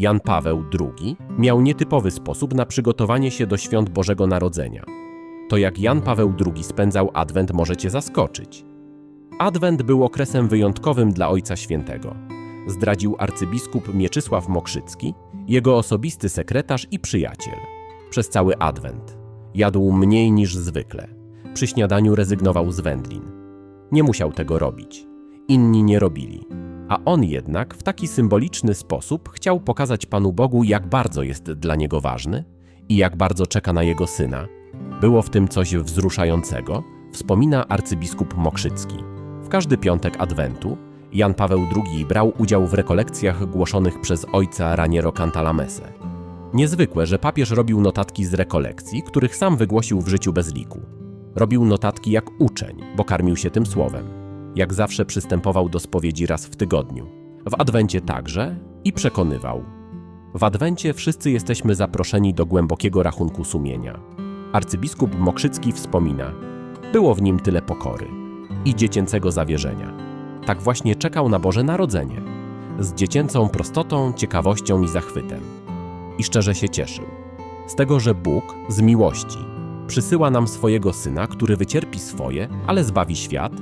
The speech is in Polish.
Jan Paweł II, miał nietypowy sposób na przygotowanie się do świąt Bożego Narodzenia. To jak Jan Paweł II spędzał Adwent może Cię zaskoczyć. Adwent był okresem wyjątkowym dla Ojca Świętego. Zdradził arcybiskup Mieczysław Mokrzycki, jego osobisty sekretarz i przyjaciel. Przez cały Adwent jadł mniej niż zwykle. Przy śniadaniu rezygnował z wędlin. Nie musiał tego robić. Inni nie robili. A on jednak w taki symboliczny sposób chciał pokazać Panu Bogu, jak bardzo jest dla niego ważny i jak bardzo czeka na jego syna. Było w tym coś wzruszającego, wspomina arcybiskup Mokrzycki. W każdy piątek Adwentu Jan Paweł II brał udział w rekolekcjach głoszonych przez ojca Raniero Cantalamesse. Niezwykłe, że papież robił notatki z rekolekcji, których sam wygłosił w życiu bez liku. Robił notatki jak uczeń, bo karmił się tym słowem. Jak zawsze przystępował do spowiedzi raz w tygodniu. W Adwencie także i przekonywał. W Adwencie wszyscy jesteśmy zaproszeni do głębokiego rachunku sumienia. Arcybiskup Mokrzycki wspomina: Było w nim tyle pokory i dziecięcego zawierzenia. Tak właśnie czekał na Boże Narodzenie, z dziecięcą prostotą, ciekawością i zachwytem. I szczerze się cieszył z tego, że Bóg z miłości przysyła nam swojego syna, który wycierpi swoje, ale zbawi świat